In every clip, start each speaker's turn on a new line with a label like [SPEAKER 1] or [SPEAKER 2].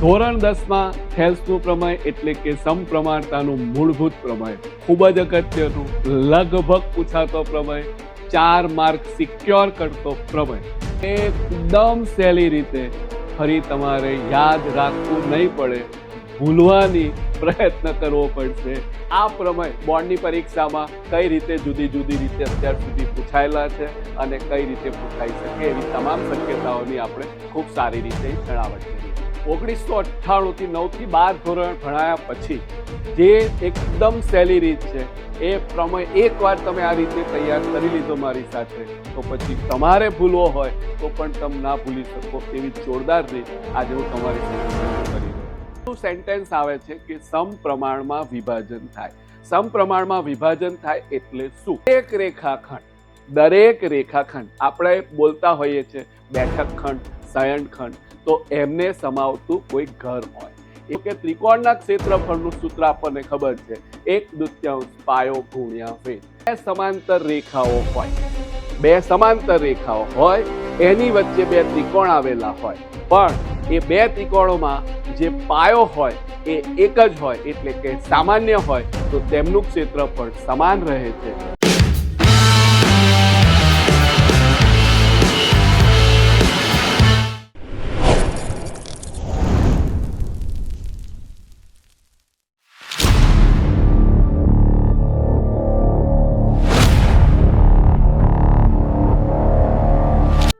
[SPEAKER 1] ધોરણ દસમાં થેલ્સનું પ્રમેય એટલે કે સમપ્રમાણતાનું મૂળભૂત પ્રમેય. ખૂબ જ અગત્યનું. લગભગ પૂછાતો પ્રમેય. ચાર માર્ક સિક્યોર કરતો પ્રમેય. એકદમ સહેલી રીતે ફરી તમારે યાદ રાખવું નહીં પડે. ભૂલવાની પ્રયત્ન કરવો પડશે. આ પ્રમેય બોર્ડની પરીક્ષામાં કઈ રીતે જુદી જુદી રીતે અત્યાર સુધી પૂછાયેલા છે અને કઈ રીતે પૂછાઈ શકે એવી તમામ શક્યતાઓની આપણે ખૂબ સારી રીતે જણાવટ કરી. ઓગણીસો અઠ્ઠાણુંથી નવથી બાર ધોરણ ભણાયા પછી જે એકદમ સહેલી રીત છે, એ પ્રમાણે એકવાર તમે આ રીતે તૈયાર કરી લીધો મારી સાથે, તો પછી તમારે ભૂલવો હોય તો પણ તમે ના ભૂલી શકો એવી જોરદાર રીત આજે હું તમારી સાથે કરી દઉં સેન્ટેન્સ આવે છે કે સમપ્રમાણમાં વિભાજન થાય? સમપ્રમાણમાં વિભાજન થાય એટલે શું? એક રેખાખંડ, દરેક રેખાખંડ, આપણે બોલતા હોઈએ છીએ બેઠક ખંડ શયનખંડ તો એમને સમાવતું કોઈ ઘર હોય. એ કે ત્રિકોણના ક્ષેત્રફળનું સૂત્ર આપણને ખબર છે. એક દુત્યાંશ પાયો ગુણ્યા વેદ બે સમાંતર રેખાઓ હોય. બે સમાંતર રેખાઓ હોય, એની વચ્ચે બે ત્રિકોણ આવેલા હોય. પણ એ બે ત્રિકોણોમાં જે પાયો હોય, એ એક જ હોય, એટલે કે સામાન્ય હોય, તો તેમનું ક્ષેત્રફળ સમાન રહે છે.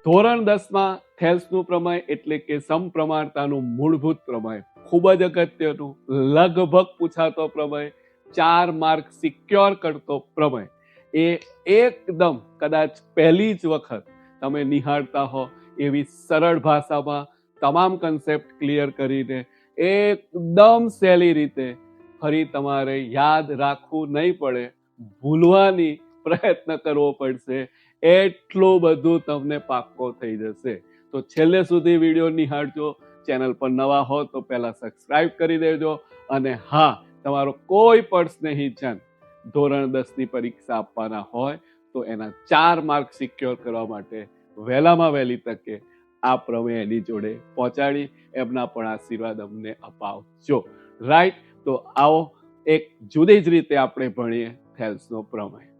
[SPEAKER 1] ધોરણ દસમાં થેલ્સનું પ્રમેય એટલે કે સમપ્રમાણતાનું મૂળભૂત પ્રમેય. ખૂબ જ અગત્યનું, લગભગ પૂછાતો પ્રમેય, ચાર માર્ક સિક્યોર કરતો પ્રમેય. એ એકદમ કદાચ પહેલી જ વખત તમે નિહાળતા હો એવી સરળ ભાષામાં તમામ કન્સેપ્ટ ક્લિયર કરીને એકદમ સહેલી રીતે ફરી તમારે યાદ રાખવું નહીં પડે, ભૂલવાની પ્રયત્ન કરવો પડશે. એટલું બધું તમને પાક્કો થઈ જશે. તો છેલ્લે સુધી વીડિયો નિહાળજો. ચેનલ પર નવા હો તો પહેલાં સબસ્ક્રાઇબ કરી દેજો. અને હા, તમારો કોઈ પણ સ્નેહીજન ધોરણ દસની પરીક્ષા આપવાના હોય તો એના ચાર માર્ક સિક્યોર કરવા માટે વહેલામાં વહેલી તકે આ પ્રમેય એની જોડે પહોંચાડી એમના પણ આશીર્વાદ અમને અપાવજો. રાઈટ તો આવો, એક જુદી જ રીતે આપણે ભણીએ થેલ્સનો પ્રમેય.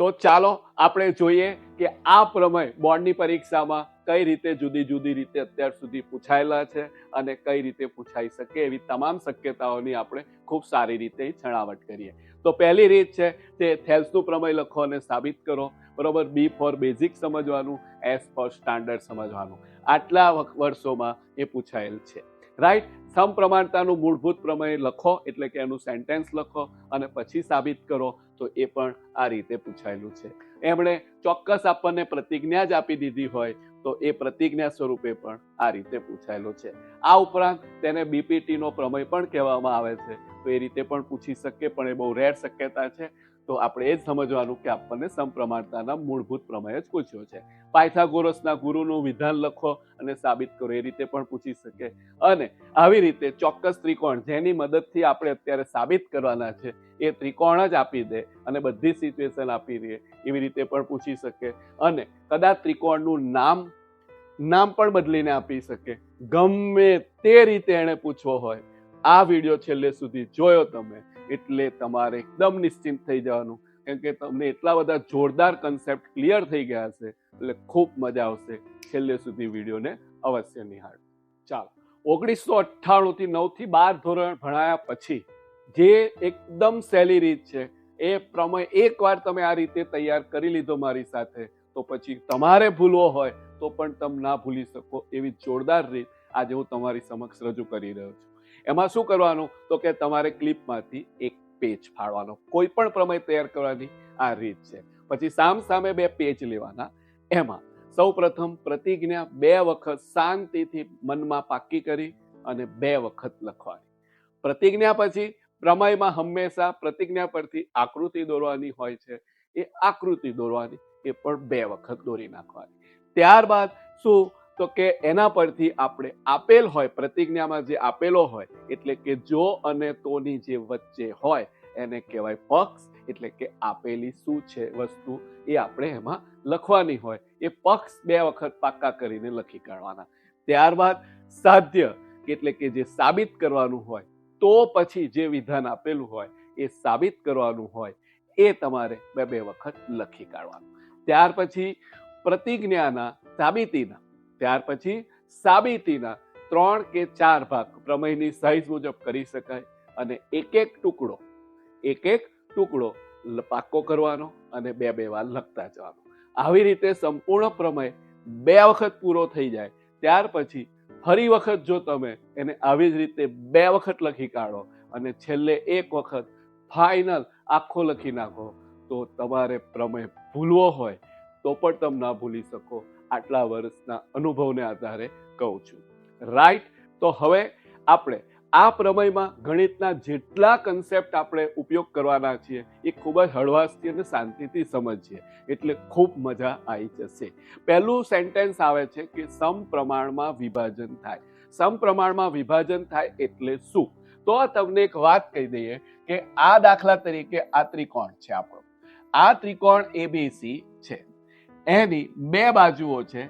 [SPEAKER 1] તો ચાલો આપણે જોઈએ કે આ પ્રમેય બોર્ડની પરીક્ષામાં કઈ રીતે જુદી જુદી રીતે અત્યાર સુધી પૂછાયેલા છે અને કઈ રીતે પૂછાઈ શકે એવી તમામ શક્યતાઓની આપણે ખૂબ સારી રીતે છણાવટ કરીએ. તો પહેલી રીત છે તે થેલ્સનું પ્રમેય લખો અને સાબિત કરો. બરોબર? બી ફોર બેઝિક સમજવાનું, એસ ફોર સ્ટાન્ડર્ડ સમજવાનું. આટલા વર્ષોમાં એ પૂછાયેલ છે. રાઈટ? સમપ્રમાણતાનું મૂળભૂત પ્રમેય લખો એટલે કે એનું સેન્ટેન્સ લખો અને પછી સાબિત કરો, તો એ પણ આ રીતે પૂછાયેલું છે. એમણે ચોક્કસ આપણને પ્રતિજ્ઞા જ આપી દીધી હોય, તો એ પ્રતિજ્ઞા સ્વરૂપે પણ આ રીતે પૂછાયેલું છે. આ ઉપરાંત તેને બીપીટીનો પ્રમેય પણ કહેવામાં આવે છે, તો એ રીતે પણ પૂછી શકે, પણ એ બહુ રેર શક્યતા છે. તો આપણે એ જ સમજવાનું કે આપણને સમપ્રમાણતાના મૂળભૂત પ્રમેય જ પૂછ્યો છે. પાયથાગોરસના ગુરુનું વિધાન લખો અને સાબિત કરો, એ રીતે પણ પૂછી શકે. અને આવી રીતે ચોક્કસ ત્રિકોણ જેની મદદથી આપણે અત્યારે સાબિત કરવાના છે, એ ત્રિકોણ જ આપી દે અને બધી સિચ્યુએશન આપી દે, એવી રીતે પણ પૂછી શકે. અને કદાચ ત્રિકોણનું નામ નામ પણ બદલીને આપી શકે. ગમે તે રીતે એણે પૂછવો હોય, આ વીડિયો છેલ્લે સુધી જોયો તમે. એટલે તમારે એકદમ નિશ્ચિંત થઈ જવાનું. કેમ કે તમને એટલા બધા જોરદાર કન્સેપ્ટ ક્લિયર થઈ ગયા છે એટલે ખૂબ મજા આવશે. છેલ્લે સુધી વિડીયોને અવશ્ય નિહાળ ચાલો, ઓગણીસો અઠ્ઠાણું થી નવથી બાર ધોરણ ભણાયા પછી જે એકદમ સહેલી રીત છે, એ પ્રમેય એકવાર તમે આ રીતે તૈયાર કરી લીધો મારી સાથે, તો પછી તમારે ભૂલવો હોય તો પણ તમે ના ભૂલી શકો એવી જોરદાર રીત આજે હું તમારી સમક્ષ રજૂ કરી રહ્યો છું. એમાં શું કરવાનું? તો કે તમારે ક્લિપમાંથી એક પેજ ફાડવાનો. કોઈ પણ પ્રમેય તૈયાર કરવાની આ રીત છે. પછી સામ સામે બે પેજ લેવાના. એમાં સૌ પ્રથમ પ્રતિજ્ઞા બે વખત શાંતિથી મનમાં પાકી કરી અને બે વખત લખવાની. પ્રતિજ્ઞા પછી પ્રમેયમાં હંમેશા પ્રતિજ્ઞા પરથી આકૃતિ દોરવાની હોય છે. એ આકૃતિ દોરવાની એ પણ બે વખત દોરી નાખવાની. ત્યારબાદ શું તો કે એના પરથી આપણે આપેલ હોય, પ્રતિજ્ઞામાં જે આપેલો હોય, એટલે કે જો અને તોની જે વચ્ચે હોય, એને કહેવાય પક્ષ, એટલે કે આપેલી શું છે વસ્તુ, એ આપણે એમાં લખવાની હોય. એ પક્ષ બે વખત પાક્કા કરીને લખી કાઢવાના. ત્યારબાદ સાધ્ય, એટલે કે જે સાબિત કરવાનું હોય, તો પછી જે વિધાન આપેલું હોય, એ સાબિત કરવાનું હોય, એ તમારે બે બે વખત લખી કાઢવાનું. ત્યાર પછી પ્રતિજ્ઞાના સાબિતીના ત્યાર પછી સાબિતીના ત્રણ કે ચાર ભાગ પ્રમેયની સાઈઝ મુજબ કરી શકાય અને એક એક ટુકડો, એક એક ટુકડો પાકો કરવાનો અને બે બે વાર લખતા જવાનો. આવી રીતે સંપૂર્ણ પ્રમેય બે વખત પૂરો થઈ જાય, ત્યાર પછી ફરી વખત જો તમે એને આવી જ રીતે બે વખત લખી કાઢો અને છેલ્લે એક વખત ફાઇનલ આખો લખી નાખો, તો તમારે પ્રમેય ભૂલવો હોય તો પણ તમે ના ભૂલી શકો. આટલા વર્ષના અનુભવને આધારે કહું છું. રાઈટ તો હવે આપણે આ પ્રમેયમાં ગણિતના જેટલા કન્સેપ્ટ આપણે ઉપયોગ કરવાના છીએ, એ ખૂબ જ હળવાશથી અને શાંતિથી સમજીએ, એટલે ખૂબ મજા આવી જશે. પહેલું સેન્ટેન્સ આવે છે કે સમપ્રમાણમાં વિભાજન થાય. સમપ્રમાણમાં વિભાજન થાય એટલે શું? તો તમને એક વાત કહી દઈએ કે આ દાખલા તરીકે આ ત્રિકોણ છે આપણો. આ ત્રિકોણ એબીસી છે. એની બે બાજુઓ છે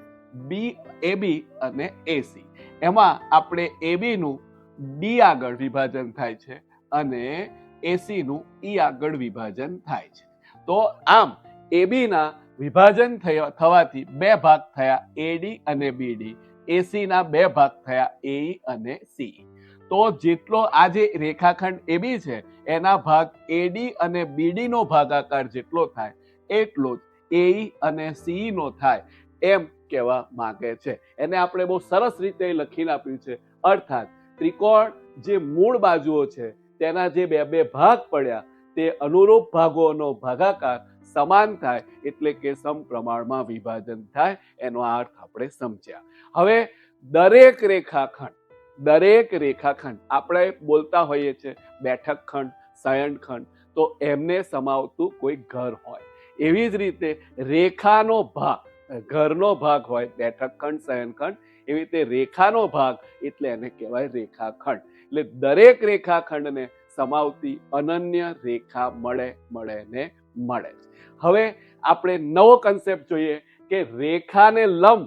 [SPEAKER 1] બી એબી અને એસી એમાં આપણે એબીનું ડી આગળ વિભાજન થાય છે અને એસીનું ઈ આગળ વિભાજન થાય છે. તો આમ એબીના વિભાજન થવાથી બે ભાગ થયા એડી અને બીડી એસીના બે ભાગ થયા એઈ અને સી તો જેટલો આ જે રેખાખંડ એબી છે, એના ભાગ એડી અને બીડીનો ભાગાકાર જેટલો થાય, એટલો જ એઈ અને સી નો થાય એમ કહેવા માંગે છે. એને આપણે બહુ સરસ રીતે લખીને આપ્યું છે. અર્થાત ત્રિકોણ જે મૂળ બાજુઓ છે, તેના જે બે બે ભાગ પડ્યા, તે અનુરૂપ ભાગોનો ભાગાકાર સમાન થાય એટલે કે સમપ્રમાણમાં વિભાજન થાય એનો અર્થ આપણે સમજ્યા. હવે દરેક રેખાખંડ દરેક રેખાખંડ આપણે બોલતા હોઈએ છીએ બેઠક ખંડ શયનખંડ તો એમને સમાવતું કોઈ ઘર હોય. એવી જ રીતે રેખાનો ભાગ, ઘરનો ભાગ હોય બેઠક ખંડ શયનખંડ, એવી રીતે રેખાનો ભાગ એટલે એને કહેવાય રેખાખંડ. એટલે દરેક રેખાખંડને સમાવતી અનન્ય રેખા મળે મળે ને મળે. હવે આપણે નવો કન્સેપ્ટ જોઈએ કે રેખાને લંબ.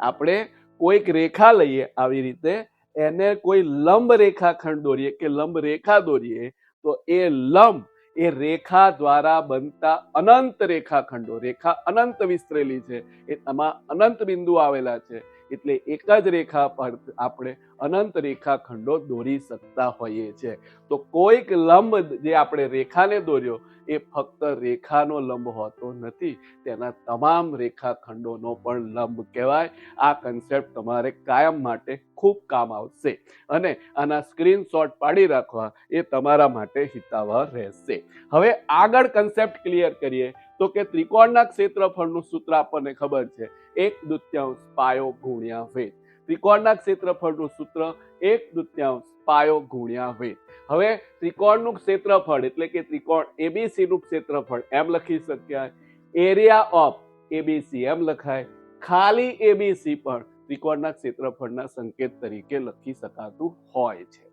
[SPEAKER 1] આપણે કોઈક રેખા લઈએ આવી રીતે, એને કોઈ લંબ રેખાખંડ દોરીએ કે લંબ રેખા દોરીએ, તો એ લંબ એ રેખા દ્વારા બનતા અનંત રેખાખંડો, રેખા અનંત વિસ્તરેલી છે, એ એમાં અનંત બિંદુ આવેલા છે. એટલે એક જ રેખા પર આપણે અનંત રેખાખંડો દોરી શકતા હોઈએ છીએ. તો કોઈક લંબ જે આપણે રેખાને દોર્યો, એ ફક્ત રેખાનો લંબ હોતો નથી, તેના તમામ રેખાખંડોનો પણ લંબ કહેવાય. આ કન્સેપ્ટ તમારે કાયમ માટે ખૂબ કામ આવશે અને આના સ્ક્રીનશોટ પાડી રાખવા એ તમારા માટે હિતાવહ રહેશે. હવે આગળ કન્સેપ્ટ ક્લિયર કરીએ. તો કે ત્રિકોણના ક્ષેત્રફળનું સૂત્ર આપણને ખબર છે. એક દુત્યાંશ પાયો ગુણ્યા વેદ ત્રિકોણના ક્ષેત્રફળનું સૂત્ર એક દુત્યાંશ પાયો ગુણ્યા વેદ હવે ત્રિકોણનું ક્ષેત્રફળ એટલે કે ત્રિકોણ એબીસી નું ક્ષેત્રફળ એમ લખી શક્યા. એરિયા ઓફ એબીસી એમ લખાય. ખાલી એબીસી પણ ત્રિકોણના ક્ષેત્રફળના સંકેત તરીકે લખી શકાતું હોય છે.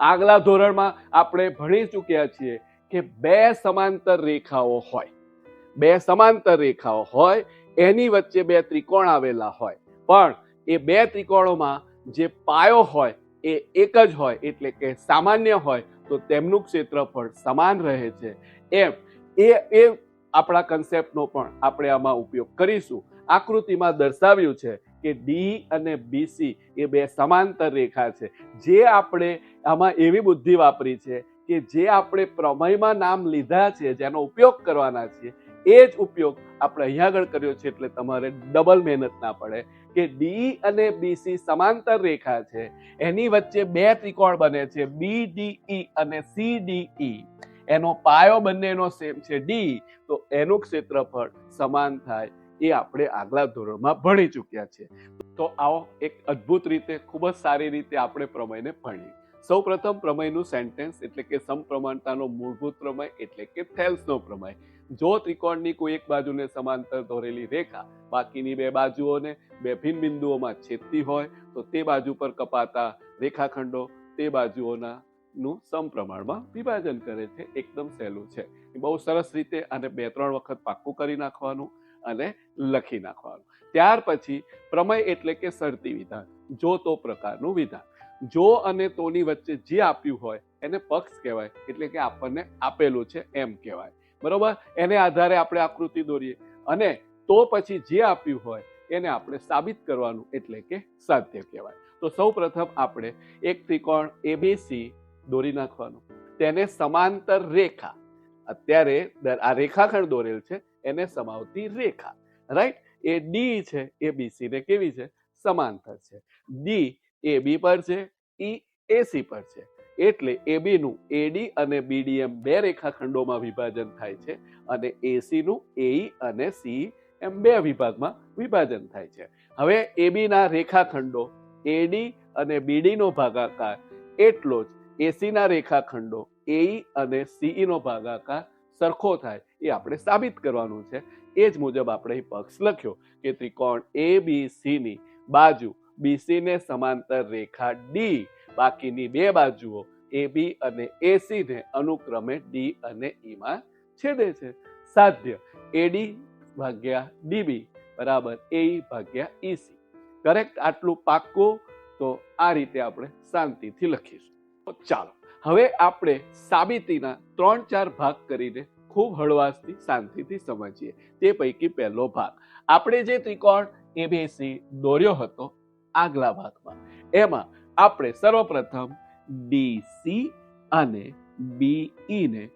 [SPEAKER 1] આગલા ધોરણમાં આપણે ભણી ચૂક્યા છીએ કે બે સમાંતર રેખાઓ હોય. બે સમાંતર રેખાઓ હોય, એની વચ્ચે બે ત્રિકોણ આવેલા હોય. પણ એ બે ત્રિકોણોમાં જે પાયો હોય, એ એક જ હોય, એટલે કે સામાન્ય હોય, તો તેમનું ક્ષેત્રફળ સમાન રહે છે. એમ, એ એ આપણા કન્સેપ્ટનો પણ આપણે આમાં ઉપયોગ કરીશું. આકૃતિમાં દર્શાવ્યું છે કે ડી અને બીસી એ બે સમાંતર રેખા છે. જે આપણે આમાં એવી બુદ્ધિ વાપરી છે કે જે આપણે પ્રમેયમાં નામ લીધા છે, જેનો ઉપયોગ કરવાના છીએ એ જ ઉપયોગ આપણે અહીંયા આગળ કર્યો છે એટલે તમારે ડબલ મહેનત ના પડે. કે ડી અને બીસી સમાંતર રેખા છે. એની વચ્ચે બે ત્રિકોણ બને છે. બી ડી ઈ અને સી ડી ઈ એનો પાયો બંનેનો સેમ છે ડી તો એનું ક્ષેત્રફળ સમાન થાય એ આપણે આગલા ધોરણમાં ભણી ચૂક્યા છે. તો આવો એક અદ્ભુત રીતે, ખૂબ જ સારી રીતે આપણે પ્રમેયને ભણીએ. સૌ પ્રથમ પ્રમેયનું સેન્ટેન્સ એટલે કે સમપ્રમાણતાનો મૂળભૂત પ્રમેય એટલે કે થેલ્સનો પ્રમેય. જો ત્રિકોણની કોઈ એક બાજુને સમાંતર દોરેલી રેખા બાકીની બે બાજુઓને બે ભિન્ન બિંદુઓમાં છેદતી હોય, તો તે બાજુ પર કપાતા રેખાખંડો તે બાજુઓના નું સમપ્રમાણમાં વિભાજન કરે છે. એકદમ સહેલું છે. બહુ સરસ રીતે આને બે ત્રણ વખત પાક્કું કરી નાખવાનું અને લખી નાખવાનું. ત્યાર પછી પ્રમેય એટલે કે સરતી વિધાન જો તો પ્રકારનું વિધાન. જો અને તોની વચ્ચે જે આપ્યું હોય, એને પક્ષ કહેવાય, એટલે કે આપણને આપેલું છે એમ કહેવાય. બરોબર? એને આધારે આપણે આકૃતિ દોરીએ. અને તો પછી જે આપ્યું હોય, એને આપણે સાબિત કરવાનું એટલે કે સાધ્ય કહેવાય. તો સૌ પ્રથમ આપણે એક ત્રિકોણ એબીસી દોરી નાખવાનું. તેને સમાંતર રેખા. અત્યારે આ રેખાખંડ દોરેલ છે, એને સમાવતી રેખા. રાઈટ? એ ડી છે એ બીસી ને કેવી છે? સમાંતર છે. ડી એ બી પર છે ઈ એસી પર છે. એટલે એબી નું એડી અને બીડી એમ બે રેખાખંડોમાં વિભાજન થાય છે અને એસી નું એઈ અને સી એમ બે વિભાગમાં વિભાજન થાય છે. હવે એબી ના રેખાખંડો એડી અને બીડી નો ભાગાકાર એટલો જ એસી ના રેખાખંડો એઈ અને સીઈ નો ભાગાકાર સરખો થાય એ આપણે સાબિત કરવાનું છે. એ જ મુજબ આપણે પક્ષ લખ્યો કે ત્રિકોણ એ બી સી ની બાજુ બીસી ને સમાંતર રેખા ડી બાકીની બે બાજુઓ એ બી અને એસી ને અનુક્રમે ડી અને ઈ માં છેદે છે. સાધ્ય એડી ભાગ્યા ડીબી બરાબર એ ભાગ્યા ઈસી કરેક્ટ આટલું પાક્કું? તો આ રીતે આપણે શાંતિથી લખીશું. ચાલો, હવે આપણે સાબિતીના ત્રણ ચાર ભાગ કરીને ખૂબ હળવાશથી શાંતિથી સમજીએ. તે પૈકી પહેલો ભાગ. આપણે જે ત્રિકોણ એબીસી દોર્યો હતો આગલા ભાગમાં. એમાં આપણે સર્વપ્રથમ ડીસી અને બીઈ ને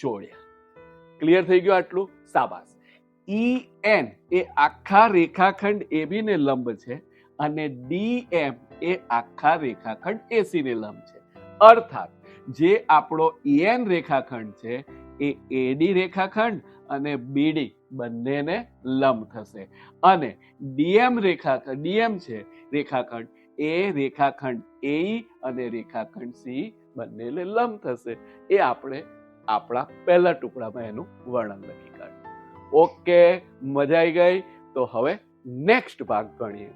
[SPEAKER 1] જોડ્યા. ક્લિયર થઈ ગયું આટલું? સાબાસ ઈ એન એ આખા રેખાખંડ એબી ને લંબ છે અને ડી એમ એ આખા રેખાખંડ એસી ને લંબ છે. અર્થાત, જે આપણો ઈએન રેખાખંડ છે એ એડી રેખાખંડ અને બીડી બંનેને લંબ થશે. અને ડીએમ રેખાખંડ, ડીએમ છે રેખાખંડ એ રેખાખંડ એ અને રેખાખંડ સી બંનેને લંબ થશે. એ આપણે આપણા પહેલા ટુકડામાં એનું વર્ણન લખી કાઢ્યું ઓકે, મજા આવી ગઈ. તો હવે નેક્સ્ટ ભાગ ગણીએ.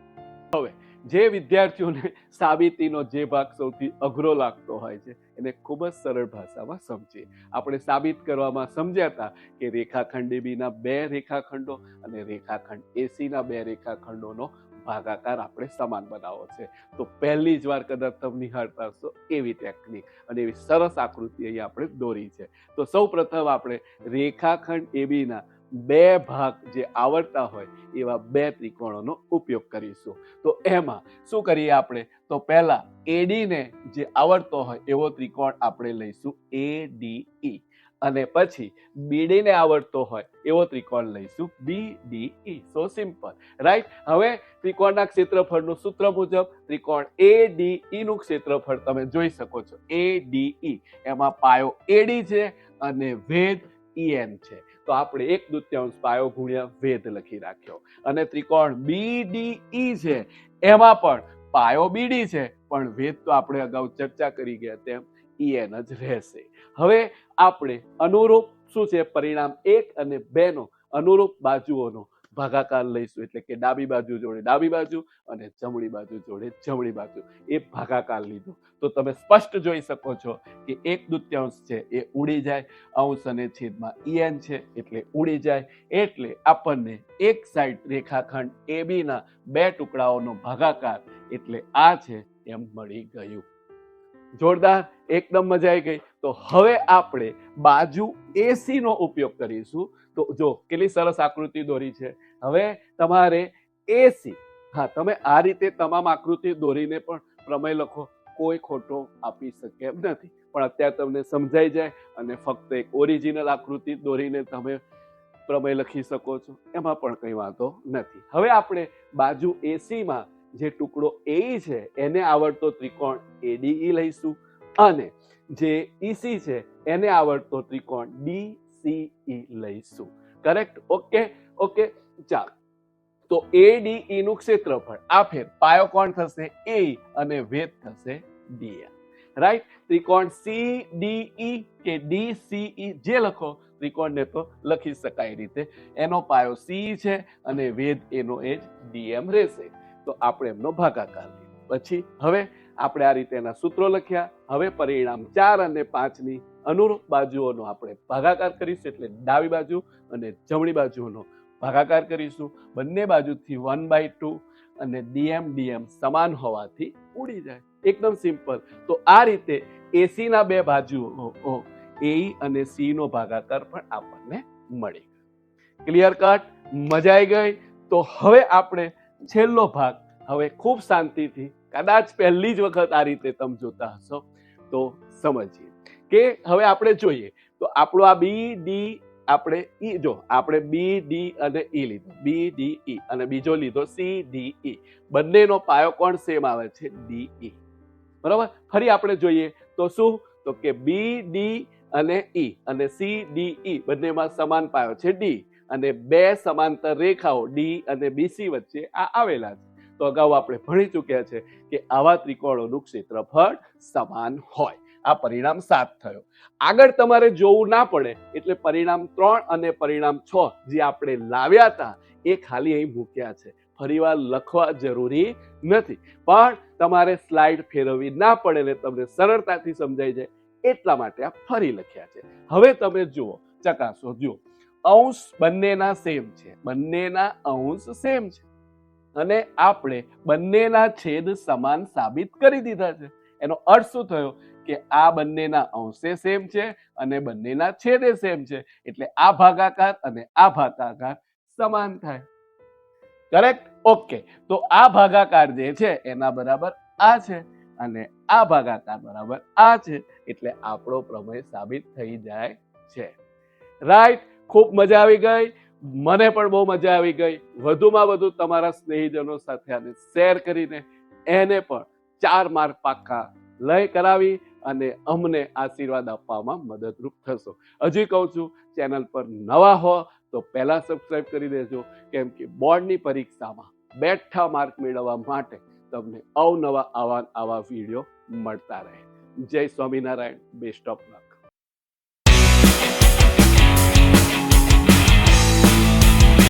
[SPEAKER 1] હવે જે વિદ્યાર્થીઓને સાબિતીનો જે ભાગ સૌથી અઘરો લાગતો હોય છે, એને ખૂબ જ સરળ ભાષામાં સમજીએ. આપણે સાબિત કરવામાં સમજ્યા હતા કે રેખાખંડ એબીના બે રેખાખંડો અને રેખાખંડ એસીના બે રેખાખંડોનો ભાગાકાર આપણે સમાન બનાવવો છે. તો પહેલી જ વાર કદાચ તમે નિહાળતા હશો એવી ટેકનિક અને એવી સરસ આકૃતિ અહીં આપણે દોરી છે. તો સૌ પ્રથમ આપણે રેખાખંડ એબીના બે ભાગ જે આવડતા હોય એવા બે ત્રિકોણોનો ઉપયોગ કરીશું. તો એમાં શું કરીએ આપણે? તો પહેલા એડીને જે આવડતો હોય એવો ત્રિકોણ આપણે લઈશું એ ડી ઈ અને પછી બીડીને આવડતો હોય એવો ત્રિકોણ લઈશું B D E so simple right હવે ત્રિકોણના ક્ષેત્રફળનું સૂત્ર મુજબ ત્રિકોણ એ ડી ઈ નું ક્ષેત્રફળ તમે જોઈ શકો છો. એ ડી ઈ એમાં પાયો એડી છે અને ભેદ ઈએન છે. તો આપણે એક દૂત્યાંશ પાયો ગુણ્યા વેદ લખી રાખ્યો અને ત્રિકોણ બી ડી ઈ છે, એમાં પણ પાયો બીડી છે, પણ વેદ તો આપણે અગાઉ ચર્ચા કરી ગયા તેમ ઈએન જ રહેશે. હવે આપણે અનુરૂપ શું છે? પરિણામ એક અને બે નો અનુરૂપ બાજુઓનો ભાગાકાર લઈશું એટલે કે ડાબી બાજુ જોડે ડાબી બાજુ અને જમણી બાજુ જોડે જમણી બાજુ. એ ભાગાકાર લીધો. તો તમે સ્પષ્ટ જોઈ શકો છો કે એક દૂત્યાંશ છે એ ઉડી જાય, અંશ અને છેદમાં ઈએન છે એટલે ઉડી જાય. એટલે આપણને એક સાઈડ રેખાખંડ AB ના બે ટુકડાઓનો ભાગાકાર એટલે આ છે એમ મળી ગયું. જોરદાર, એકદમ મજા આવી ગઈ. તો હવે આપણે બાજુ એસી નો ઉપયોગ કરીશું. તો જો, કેટલી સરસ આકૃતિ દોરી છે. હવે તમારે એસી હા, તમે આ રીતે તમામ આકૃતિ દોરીને પણ પ્રમેય લખો. કોઈ ખોટો આપી શકે એમ નથી. પણ અત્યારે તમને સમજાઈ જાય અને ફક્ત એક ઓરિજિનલ આકૃતિ દોરીને તમે પ્રમેય લખી શકો છો. એમાં પણ કંઈ વાંધો નથી. હવે આપણે બાજુ એસીમાં જે ટુકડો એ છે, એને આવડતો ત્રિકોણ એડીઈ લઈશું. અને જે ઈસી છે, એને આવડતો ત્રિકોણ ડીસીઈ લઈશું. કરેક્ટ ઓકે ઓકે ચાલ. તો એડીઈ નું ક્ષેત્રફળ. આ ફેર પાયો કોણ થશે? એ અને વેદ થશે ડીએમ રાઈટ ત્રિકોણ સી ડીઈ કે ડીસીઈ જે લખો, ત્રિકોણને તો લખી શકાય રીતે. એનો પાયો સી છે અને વેદ એનો એ જ ડીએમ રહેશે. તો આપણે એમનો ભાગાકાર લીધો. પછી હવે આપણે આ રીતે એના સૂત્રો લખ્યા. હવે પરિણામ ચાર અને પાંચની અનુરૂપ બાજુઓનો આપણે ભાગાકાર કરીશું એટલે ડાબી બાજુ અને જમણી બાજુઓનો ભાગાકાર કરીશું. બંને બાજુથી વન બાય ટુ અને ડીએમ ડીએમ સમાન હોવાથી ઉડી જાય. એકદમ સિમ્પલ તો આ રીતે એસીના બે બાજુઓ એ અને સીનો ભાગાકાર પણ આપણને મળી ક્લિયર કટ મજા આવી ગઈ? તો હવે આપણે છેલ્લો ભાગ. હવે ખૂબ શાંતિથી, કદાચ પહેલી જ વખત આ રીતે તમે જોતા હશો. તો સમજીએ. કે હવે આપણે જોઈએ. તો આપણું આ બી ડી આપણે ઈ જો, આપણે બી ડી અને ઈ લીધો. બી ડી ઈ અને બીજો લીધો સી ડી ઈ બંનેનો પાયો કોણ સેમ આવે છે? ડી ઈ બરાબર? ફરી આપણે જોઈએ. તો શું? તો કે બી ડી અને ઈ અને સી ડી ઈ બંનેમાં સમાન પાયો છે ડી અને બે સમાંતર રેખાઓ ડી અને બીસી વચ્ચે આ આવેલા છે. તો અગાઉ આપણે ભણી ચૂક્યા છે કે આવા ત્રિકોણોનું ક્ષેત્રફળ સમાન હોય. આ પરિણામ સાત થયો. આગળ તમારે જોવું ના પડે, એટલે પરિણામ ત્રણ અને પરિણામ છ જે આપણે લાવ્યા હતા, એ ખાલી અહીં મૂક્યા છે. ફરીવાર લખવા જરૂરી નથી. પણ તમારે સ્લાઇડ ફેરવવી ના પડે ને તમને સરળતાથી સમજાઈ જાય. એટલા માટે આ ફરી લખ્યા છે. હવે તમે જુઓ, ચકાસો, જુઓ. અંશ બંનેના સેમ છે. બંનેના અંશ સેમ છે. અને આપણે બંનેના છેદ સમાન સાબિત કરી દીધા છે. એનો અર્થ શું થયો? કે આ બંનેના અંશે સેમ છે અને બંનેના છેદે સેમ છે. એટલે આ ભાગાકાર અને આ ભાગાકાર સમાન થાય. કરેક્ટ ઓકે તો આ ભાગાકાર જે છે, એના બરાબર આ છે અને આ ભાગાકાર બરાબર આ છે. એટલે આપણો પ્રમેય સાબિત થઈ જાય છે. રાઈટ ખૂબ મજા આવી ગઈ. મને પણ બહુ મજા આવી ગઈ. વધુમાં વધુ તમારા સ્નેહીજનો સાથે આને શેર કરીને એને પણ ચાર માર્ક પાક્કા લય કરાવી. અને અમને આશીર્વાદ આપવામાં મદદરૂપ થશો. હજી કહું છું, ચેનલ પર નવા હો તો પહેલા સબસ્ક્રાઈબ કરી દેજો. કેમ કે બોર્ડની પરીક્ષામાં બેઠા માર્ક મેળવવા માટે તમને અવનવા આવા આવા વીડિયો મળતા રહે. જય સ્વામિનારાયણ, બેસ્ટ ઓફ લક.